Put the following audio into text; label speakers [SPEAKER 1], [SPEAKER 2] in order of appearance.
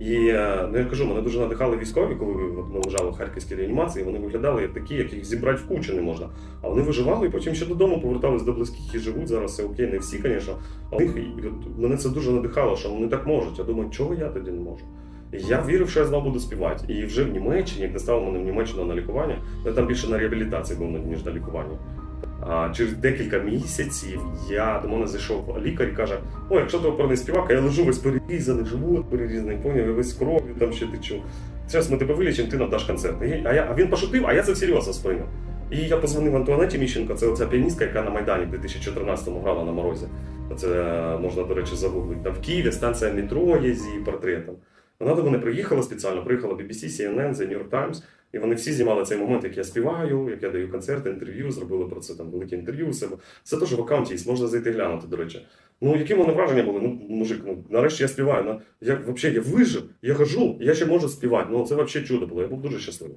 [SPEAKER 1] І е, ну я кажу, мене дуже надихали військові, коли от ми лежали в харківській реанімації, вони виглядали як такі, яких зібрати в кучу не можна. А вони виживали і потім ще додому повертались до близьких і живуть. Зараз все окей, не всі, звісно. Але мене це дуже надихало, що вони так можуть. Я думаю, чого я тоді не можу? Я вірив, що я знову буду співати. І вже в Німеччині, як доставили мене в Німеччину на лікування, я там більше на реабілітації був ніж на лікуванні. Через декілька місяців я до мене зайшов лікар і каже: О, якщо ти оперний співак, я лежу весь перерізаний, живот перерізаний, поняв, весь кров'ю там ще течу. Зараз ми тебе вилічимо, ти нам даш концерт. А, я, а він пошутив, а я це всерйоз сприйняв. І я позвонив Антуанеті Міщенко, це оця піаністка, яка на Майдані в 2014-му грала на морозі. Це е, можна, до речі, загуглити. Там в Києві станція метро є з її портретом. Вона до мене приїхала спеціально, приїхала BBC, CNN, The New York Times, і вони всі знімали цей момент, як я співаю, як я даю концерти, інтерв'ю, зробили про це там велике інтерв'ю Все. Це теж в аккаунті є, можна зайти глянути, до речі. Ну, які вони враження були? Ну, мужик, ну нарешті я співаю. Я взагалі я вижив, я хожу, я ще можу співати. Ну це взагалі чудо було. Я був дуже щасливий.